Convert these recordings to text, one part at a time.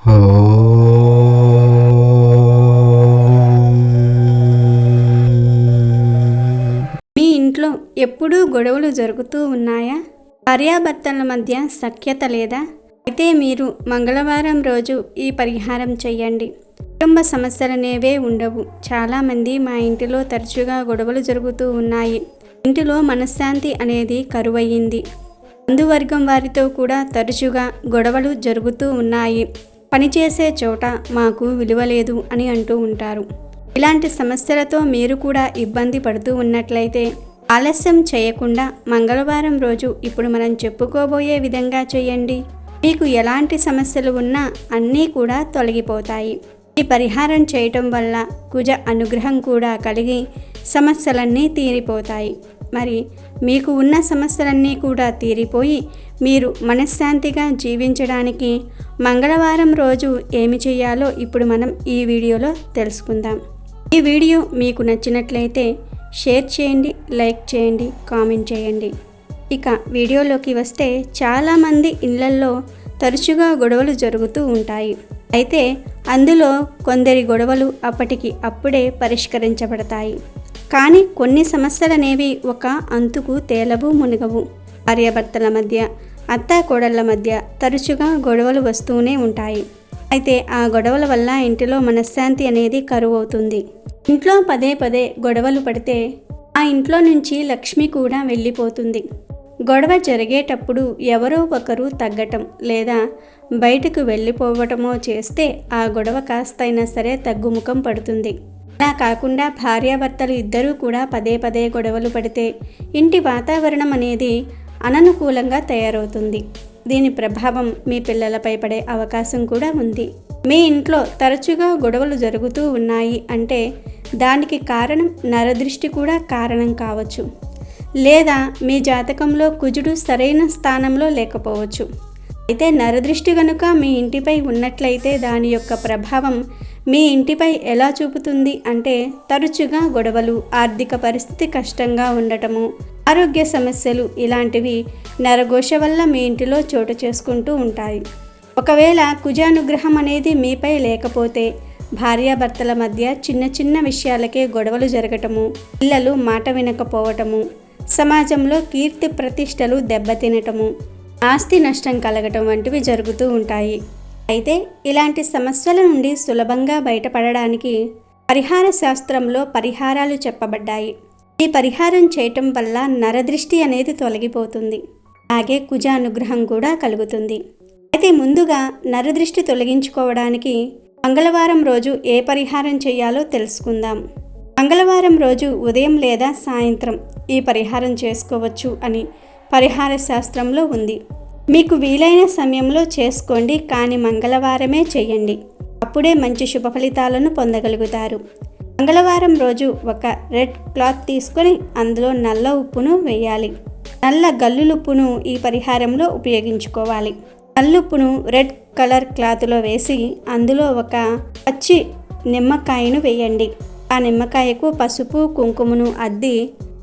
మీ ఇంట్లో ఎప్పుడూ గొడవలు జరుగుతూ ఉన్నాయా? భార్యాభర్తల మధ్య సఖ్యత లేదా? అయితే మీరు మంగళవారం రోజు ఈ పరిహారం చేయండి కుటుంబ సమస్యలనేవే ఉండవు. చాలామంది మా ఇంటిలో తరచుగా గొడవలు జరుగుతూ ఉన్నాయి. ఇంటిలో మనశ్శాంతి అనేది కరువయ్యింది. బంధువర్గం వారితో కూడా తరచుగా గొడవలు జరుగుతూ ఉన్నాయి. పనిచేసే చోట మాకు విలువ లేదు అని అంటూ ఉంటారు. ఇలాంటి సమస్యలతో మీరు కూడా ఇబ్బంది పడుతూ ఉన్నట్లయితే ఆలస్యం చేయకుండా మంగళవారం రోజు ఇప్పుడు మనం చెప్పుకోబోయే విధంగా చేయండి. మీకు ఎలాంటి సమస్యలు ఉన్నా అన్నీ కూడా తొలగిపోతాయి. ఈ పరిహారం చేయటం వల్ల కుజ అనుగ్రహం కూడా కలిగి సమస్యలన్నీ తీరిపోతాయి. మరి మీకు ఉన్న సమస్యలన్నీ కూడా తీరిపోయి మీరు మనశ్శాంతిగా జీవించడానికి మంగళవారం రోజు ఏమి చేయాలో ఇప్పుడు మనం ఈ వీడియోలో తెలుసుకుందాం. ఈ వీడియో మీకు నచ్చినట్లయితే షేర్ చేయండి లైక్ చేయండి కామెంట్ చేయండి. ఇక వీడియోలోకి వస్తే చాలామంది ఇళ్ళల్లో తరచుగా గొడవలు జరుగుతూ ఉంటాయి. అయితే అందులో కొందరి గొడవలు అప్పటికి అప్పుడే పరిష్కరించబడతాయి. కానీ కొన్ని సమస్యలనేవి ఒక అంతుకు తేలవు మునగవు. భార్యాభర్తల మధ్య అత్త కోడళ్ళ మధ్య తరచుగా గొడవలు వస్తూనే ఉంటాయి. అయితే ఆ గొడవల వల్ల ఇంటిలో మనశ్శాంతి అనేది కరువు అవుతుంది ఇంట్లో పదే పదే గొడవలు పడితే ఆ ఇంట్లో నుంచి లక్ష్మి కూడా వెళ్ళిపోతుంది. గొడవ జరిగేటప్పుడు ఎవరో ఒకరు తగ్గటం లేదా బయటకు వెళ్ళిపోవటమో చేస్తే ఆ గొడవ కాస్తైనా సరే తగ్గుముఖం పడుతుంది. అలా కాకుండా భార్యాభర్తలు ఇద్దరూ కూడా పదే పదే గొడవలు పడితే ఇంటి వాతావరణం అనేది అననుకూలంగా తయారవుతుంది. దీని ప్రభావం మీ పిల్లలపై పడే అవకాశం కూడా ఉంది. మీ ఇంట్లో తరచుగా గొడవలు జరుగుతూ ఉన్నాయి అంటే దానికి కారణం నరదృష్టి కూడా కారణం కావచ్చు. లేదా మీ జాతకంలో కుజుడు సరైన స్థానంలో లేకపోవచ్చు. అయితే నరదృష్టి కనుక మీ ఇంటిపై ఉన్నట్లయితే దాని యొక్క ప్రభావం మీ ఇంటిపై ఎలా చూపుతుంది అంటే తరచుగా గొడవలు ఆర్థిక పరిస్థితి కష్టంగా ఉండటము ఆరోగ్య సమస్యలు ఇలాంటివి నరఘోష వల్ల మీ ఇంటిలో చోటు చేసుకుంటూ ఉంటాయి. ఒకవేళ కుజానుగ్రహం అనేది మీపై లేకపోతే భార్యాభర్తల మధ్య చిన్న చిన్న విషయాలకే గొడవలు జరగటము పిల్లలు మాట వినకపోవటము సమాజంలో కీర్తి ప్రతిష్టలు దెబ్బతినటము ఆస్తి నష్టం కలగటం వంటివి జరుగుతూ ఉంటాయి. అయితే ఇలాంటి సమస్యల నుండి సులభంగా బయటపడడానికి పరిహార శాస్త్రంలో పరిహారాలు చెప్పబడ్డాయి. ఈ పరిహారం చేయటం వల్ల నరదృష్టి అనేది తొలగిపోతుంది. అలాగే కుజ అనుగ్రహం కూడా కలుగుతుంది. అయితే ముందుగా నరదృష్టి తొలగించుకోవడానికి మంగళవారం రోజు ఏ పరిహారం చేయాలో తెలుసుకుందాం. మంగళవారం రోజు ఉదయం లేదా సాయంత్రం ఈ పరిహారం చేసుకోవచ్చు అని పరిహార శాస్త్రంలో ఉంది. మీకు వీలైన సమయంలో చేసుకోండి కానీ మంగళవారమే చేయండి. అప్పుడే మంచి శుభ ఫలితాలను పొందగలుగుతారు. మంగళవారం రోజు ఒక రెడ్ క్లాత్ తీసుకొని అందులో నల్ల ఉప్పును వేయాలి. నల్ల గల్లులుప్పును ఈ పరిహారంలో ఉపయోగించుకోవాలి. నల్లుప్పును రెడ్ కలర్ క్లాత్లో వేసి అందులో ఒక పచ్చి నిమ్మకాయను వేయండి. ఆ నిమ్మకాయకు పసుపు కుంకుమను అద్ది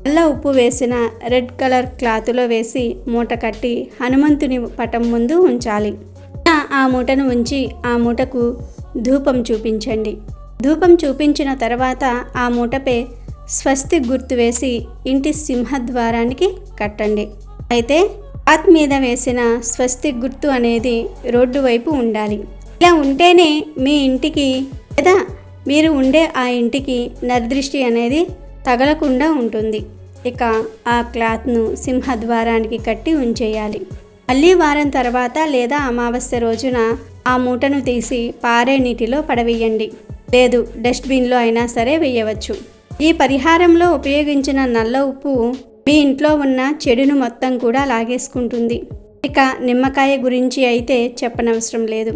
నల్ల ఉప్పు వేసిన రెడ్ కలర్ క్లాత్లో వేసి మూట కట్టి హనుమంతుని పటం ముందు ఉంచాలి. ఆ మూటను ఉంచి ఆ మూటకు ధూపం చూపించండి. ధూపం చూపించిన తర్వాత ఆ మూటపై స్వస్తి గుర్తు వేసి ఇంటి సింహద్వారానికి కట్టండి. అయితే పాత్ మీద వేసిన స్వస్తి గుర్తు అనేది రోడ్డు వైపు ఉండాలి. ఇలా ఉంటేనే మీ ఇంటికి లేదా మీరు ఉండే ఆ ఇంటికి నరదృష్టి అనేది తగలకుండా ఉంటుంది. ఇక ఆ క్లాత్ను సింహద్వారానికి కట్టి ఉంచేయాలి. మళ్ళీ వారం తర్వాత లేదా అమావాస్య రోజున ఆ మూటను తీసి పారే నీటిలో పడవేయండి. లేదు డస్ట్బిన్లో అయినా సరే వేయవచ్చు. ఈ పరిహారంలో ఉపయోగించిన నల్ల ఉప్పు మీ ఇంట్లో ఉన్న చెడును మొత్తం కూడా లాగేసుకుంటుంది. ఇక నిమ్మకాయ గురించి అయితే చెప్పనవసరం లేదు.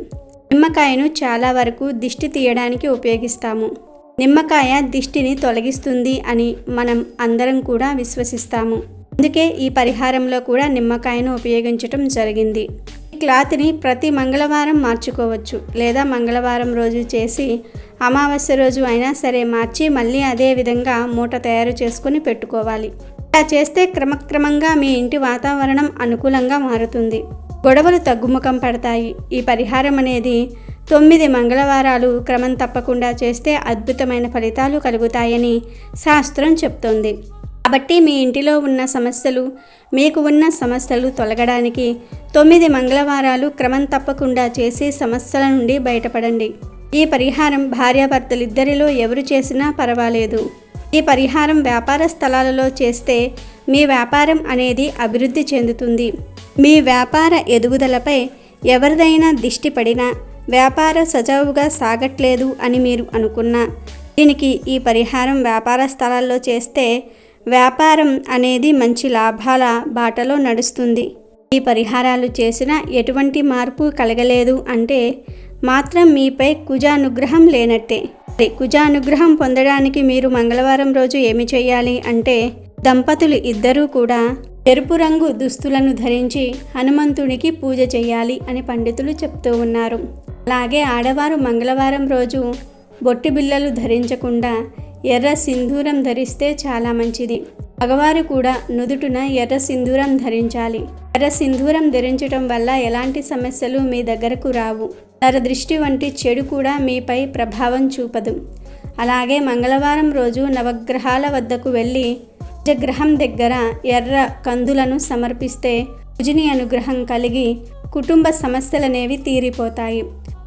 నిమ్మకాయను చాలా వరకు దిష్టి తీయడానికి ఉపయోగిస్తాము. నిమ్మకాయ దిష్టిని తొలగిస్తుంది అని మనం అందరం కూడా విశ్వసిస్తాము. అందుకే ఈ పరిహారంలో కూడా నిమ్మకాయను ఉపయోగించటం జరిగింది. ఈ క్లాత్ని ప్రతి మంగళవారం మార్చుకోవచ్చు లేదా మంగళవారం రోజు చేసి అమావాస్య రోజు అయినా సరే మార్చి మళ్ళీ అదే విధంగా మూట తయారు చేసుకొని పెట్టుకోవాలి. ఇలా చేస్తే క్రమక్రమంగా మీ ఇంటి వాతావరణం అనుకూలంగా మారుతుంది. గొడవలు తగ్గుముఖం పడతాయి. ఈ పరిహారం అనేది తొమ్మిది మంగళవారాలు క్రమం తప్పకుండా చేస్తే అద్భుతమైన ఫలితాలు కలుగుతాయని శాస్త్రం చెప్తోంది. కాబట్టి మీ ఇంటిలో ఉన్న సమస్యలు మీకు ఉన్న సమస్యలు తొలగడానికి తొమ్మిది మంగళవారాలు క్రమం తప్పకుండా చేసి సమస్యల నుండి బయటపడండి. ఈ పరిహారం భార్యాభర్తలిద్దరిలో ఎవరు చేసినా పర్వాలేదు. ఈ పరిహారం వ్యాపార స్థలాలలో చేస్తే మీ వ్యాపారం అనేది అభివృద్ధి చెందుతుంది. మీ వ్యాపార ఎదుగుదలపై ఎవరిదైనా దిష్టి పడినా వ్యాపార సజావుగా సాగట్లేదు అని మీరు అనుకున్నా. దీనికి ఈ పరిహారం వ్యాపార స్థలాల్లో చేస్తే వ్యాపారం అనేది మంచి లాభాల బాటలో నడుస్తుంది. ఈ పరిహారాలు చేసిన ఎటువంటి మార్పు కలగలేదు అంటే మాత్రం మీపై కుజానుగ్రహం లేనట్టే. కుజానుగ్రహం పొందడానికి మీరు మంగళవారం రోజు ఏమి చేయాలి అంటే దంపతులు ఇద్దరూ కూడా ఎరుపు రంగు దుస్తులను ధరించి హనుమంతునికి పూజ చేయాలి అని పండితులు చెప్తూ ఉన్నారు. అలాగే ఆడవారు మంగళవారం రోజు బొట్టి బిళ్ళలు ధరించకుండా ఎర్ర సింధూరం ధరిస్తే చాలా మంచిది. మగవారు కూడా నుదుటున ఎర్ర సింధూరం ధరించాలి. ఎర్ర సింధూరం ధరించటం వల్ల ఎలాంటి సమస్యలు మీ దగ్గరకు రావు. నరదృష్టి వంటి చెడు కూడా మీపై ప్రభావం చూపదు. అలాగే మంగళవారం రోజు నవగ్రహాల వద్దకు వెళ్ళి కుజగ్రహం దగ్గర ఎర్ర కందులను సమర్పిస్తే కుజిని అనుగ్రహం కలిగి కుటుంబ సమస్యలనేవి తీరిపోతాయి.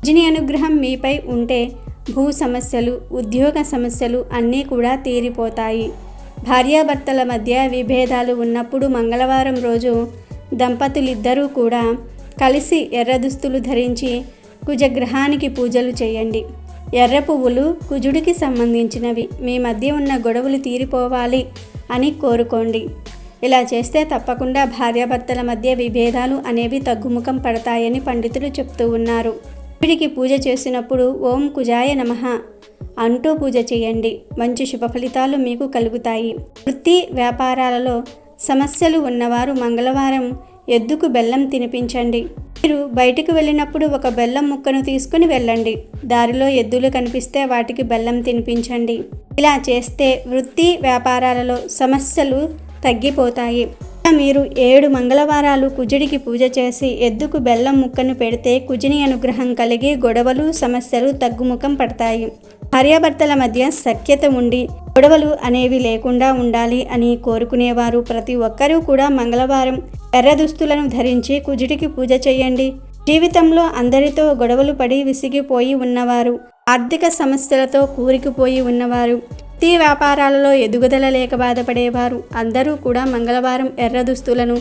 రజని అనుగ్రహం మీపై ఉంటే భూ సమస్యలు ఉద్యోగ సమస్యలు అన్నీ కూడా తీరిపోతాయి. భార్యాభర్తల మధ్య విభేదాలు ఉన్నప్పుడు మంగళవారం రోజు దంపతులిద్దరూ కూడా కలిసి ఎర్ర దుస్తులు ధరించి కుజగ్రహానికి పూజలు చేయండి. ఎర్ర పువ్వులు కుజుడికి సంబంధించినవి. మీ మధ్య ఉన్న గొడవలు తీరిపోవాలి అని కోరుకోండి. ఇలా చేస్తే తప్పకుండా భార్యాభర్తల మధ్య విభేదాలు అనేవి తగ్గుముఖం పడతాయని పండితులు చెప్తూ ఉన్నారు. వీడికి పూజ చేసినప్పుడు ఓం కుజాయ నమః అంటూ పూజ చేయండి. మంచి శుభ ఫలితాలు మీకు కలుగుతాయి. వృత్తి వ్యాపారాలలో సమస్యలు ఉన్నవారు మంగళవారం ఎద్దుకు బెల్లం తినిపించండి. మీరు బయటకు వెళ్ళినప్పుడు ఒక బెల్లం ముక్కను తీసుకుని వెళ్ళండి. దారిలో ఎద్దులు కనిపిస్తే వాటికి బెల్లం తినిపించండి. ఇలా చేస్తే వృత్తి వ్యాపారాలలో సమస్యలు తగ్గిపోతాయి. మీరు ఏడు మంగళవారాలు కుజుడికి పూజ చేసి ఎద్దుకు బెల్లం ముక్కను పెడితే కుజిని అనుగ్రహం కలిగి గొడవలు సమస్యలు తగ్గుముఖం పడతాయి. భార్యాభర్తల మధ్య సఖ్యత ఉండి గొడవలు అనేవి లేకుండా ఉండాలి అని కోరుకునేవారు. ప్రతి ఒక్కరూ కూడా మంగళవారం ఎర్ర దుస్తులను ధరించి కుజుడికి పూజ చేయండి. జీవితంలో అందరితో గొడవలు పడి విసిగిపోయి ఉన్నవారు ఆర్థిక సమస్యలతో కూరికిపోయి ఉన్నవారు వృత్తి వ్యాపారాలలో ఎదుగుదల లేక బాధపడేవారు. అందరూ కూడా మంగళవారం ఎర్ర దుస్తులను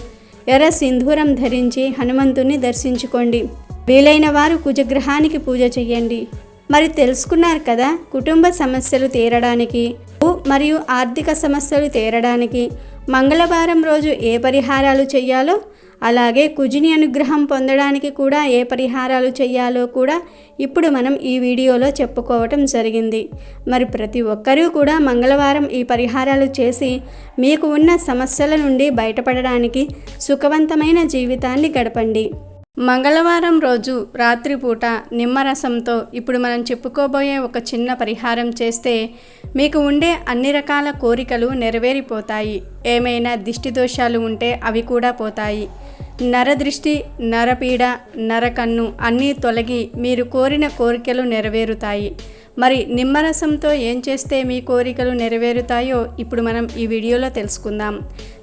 ఎర్ర సింధూరం ధరించి హనుమంతుణ్ణి దర్శించుకోండి. వీలైన వారు కుజగ్రహానికి పూజ చేయండి. మరి తెలుసుకున్నారు కదా కుటుంబ సమస్యలు తీరడానికి భూ మరియు ఆర్థిక సమస్యలు తీరడానికి మంగళవారం రోజు ఏ పరిహారాలు చేయాలో? అలాగే కుజిని అనుగ్రహం పొందడానికి కూడా ఏ పరిహారాలు చేయాలో కూడా ఇప్పుడు మనం ఈ వీడియోలో చెప్పుకోవటం జరిగింది. మరి ప్రతి ఒక్కరూ కూడా మంగళవారం ఈ పరిహారాలు చేసి మీకు ఉన్న సమస్యల నుండి బయటపడడానికి సుఖవంతమైన జీవితాన్ని గడపండి. మంగళవారం రోజు రాత్రిపూట నిమ్మరసంతో ఇప్పుడు మనం చెప్పుకోబోయే ఒక చిన్న పరిహారం చేస్తే మీకు ఉండే అన్ని రకాల కోరికలు నెరవేరిపోతాయి. ఏమైనా దిష్టి దోషాలు ఉంటే అవి కూడా పోతాయి. నరదృష్టి నరపీడ నరకన్ను అన్నీ తొలగి మీరు కోరిన కోరికలు నెరవేరుతాయి. మరి నిమ్మరసంతో ఏం చేస్తే మీ కోరికలు నెరవేరుతాయో ఇప్పుడు మనం ఈ వీడియోలో తెలుసుకుందాం.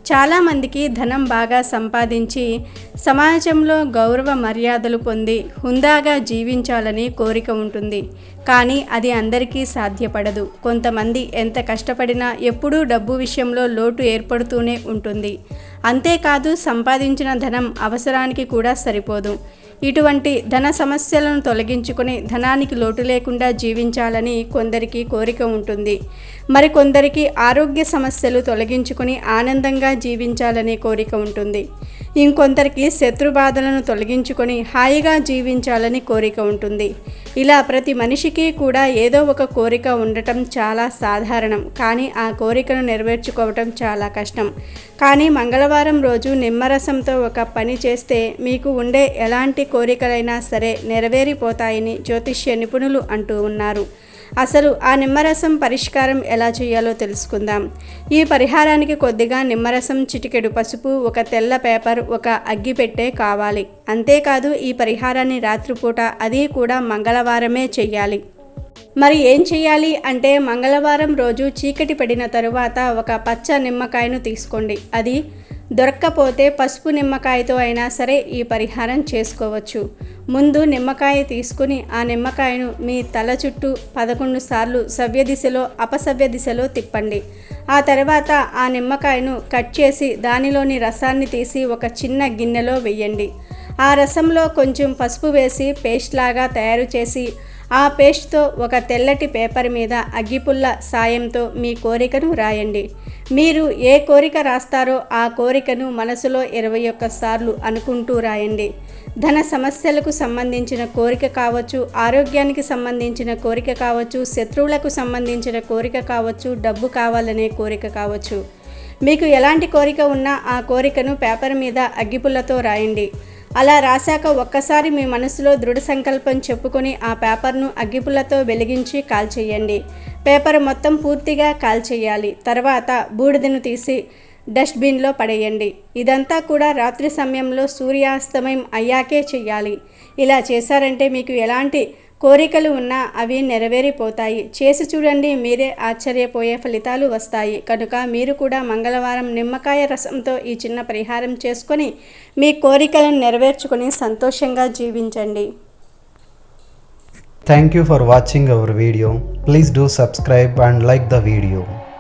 చాలామందికి ధనం బాగా సంపాదించి సమాజంలో గౌరవ మర్యాదలు పొంది హుందాగా జీవించాలని కోరిక ఉంటుంది. కానీ అది అందరికీ సాధ్యపడదు. కొంతమంది ఎంత కష్టపడినా ఎప్పుడూ డబ్బు విషయంలో లోటు ఏర్పడుతూనే ఉంటుంది. అంతేకాదు సంపాదించిన ధనం అవసరానికి కూడా సరిపోదు. ఇటువంటి ధన సమస్యలను తొలగించుకొని ధనానికి లోటు లేకుండా జీవించాలని కొందరికి కోరిక ఉంటుంది. మరికొందరికి ఆరోగ్య సమస్యలు తొలగించుకొని ఆనందంగా జీవించాలనే కోరిక ఉంటుంది. ఇంకొందరికి శత్రు బాధలను తొలగించుకొని హాయిగా జీవించాలని కోరిక ఉంటుంది. ఇలా ప్రతి మనిషికి కూడా ఏదో ఒక కోరిక ఉండటం చాలా సాధారణం. కానీ ఆ కోరికను నెరవేర్చుకోవటం చాలా కష్టం. కానీ మంగళవారం రోజు నిమ్మరసంతో ఒక పని చేస్తే మీకు ఉండే ఎలాంటి కోరికలైనా సరే నెరవేరిపోతాయని జ్యోతిష్య నిపుణులు అంటూ ఉన్నారు. అసలు ఆ నిమ్మరసం పరిష్కారం ఎలా చేయాలో తెలుసుకుందాం. ఈ పరిహారానికి కొద్దిగా నిమ్మరసం చిటికెడు పసుపు ఒక తెల్ల పేపర్ ఒక అగ్గిపెట్టె కావాలి. అంతేకాదు ఈ పరిహారాన్ని రాత్రిపూట అది కూడా మంగళవారమే చెయ్యాలి. మరి ఏం చేయాలి అంటే మంగళవారం రోజు చీకటి పడిన తరువాత ఒక పచ్చ నిమ్మకాయను తీసుకోండి. అది దొరక్కపోతే పసుపు నిమ్మకాయతో అయినా సరే ఈ పరిహారం చేసుకోవచ్చు. ముందు నిమ్మకాయ తీసుకుని ఆ నిమ్మకాయను మీ తల చుట్టూ పదకొండు సార్లు సవ్య దిశలో అపసవ్య దిశలో తిప్పండి. ఆ తర్వాత ఆ నిమ్మకాయను కట్ చేసి దానిలోని రసాన్ని తీసి ఒక చిన్న గిన్నెలో వెయ్యండి. ఆ రసంలో కొంచెం పసుపు వేసి పేస్ట్ లాగా తయారు చేసి ఆ పేస్ట్తో ఒక తెల్లటి పేపర్ మీద అగ్గిపుల్ల సాయంతో మీ కోరికను రాయండి. మీరు ఏ కోరిక రాస్తారో ఆ కోరికను మనసులో ఇరవై ఒక్క సార్లు అనుకుంటూ రాయండి. ధన సమస్యలకు సంబంధించిన కోరిక కావచ్చు ఆరోగ్యానికి సంబంధించిన కోరిక కావచ్చు శత్రువులకు సంబంధించిన కోరిక కావచ్చు డబ్బు కావాలనే కోరిక కావచ్చు. మీకు ఎలాంటి కోరిక ఉన్నా ఆ కోరికను పేపర్ మీద అగ్గిపుల్లతో రాయండి. అలా రాశాక ఒక్కసారి మీ మనసులో దృఢ సంకల్పం చెప్పుకొని ఆ పేపర్ను అగ్గిపుల్లతో వెలిగించి కాల్చేయండి. పేపర్ మొత్తం పూర్తిగా కాల్చేయాలి. తర్వాత బూడిదను తీసి డస్ట్బిన్లో పడేయండి. ఇదంతా కూడా రాత్రి సమయంలో సూర్యాస్తమయం అయ్యాకే చెయ్యాలి. ఇలా చేశారంటే మీకు ఎలాంటి కోరికలు ఉన్నా అవి నెరవేరిపోతాయి. చేసి చూడండి మీరే ఆశ్చర్యపోయే ఫలితాలు వస్తాయి. కనుక మీరు కూడా మంగళవారం నిమ్మకాయ రసంతో ఈ చిన్న పరిహారం చేసుకొని మీ కోరికలను నెరవేర్చుకొని సంతోషంగా జీవించండి. Thank you for watching our video please do subscribe and like the video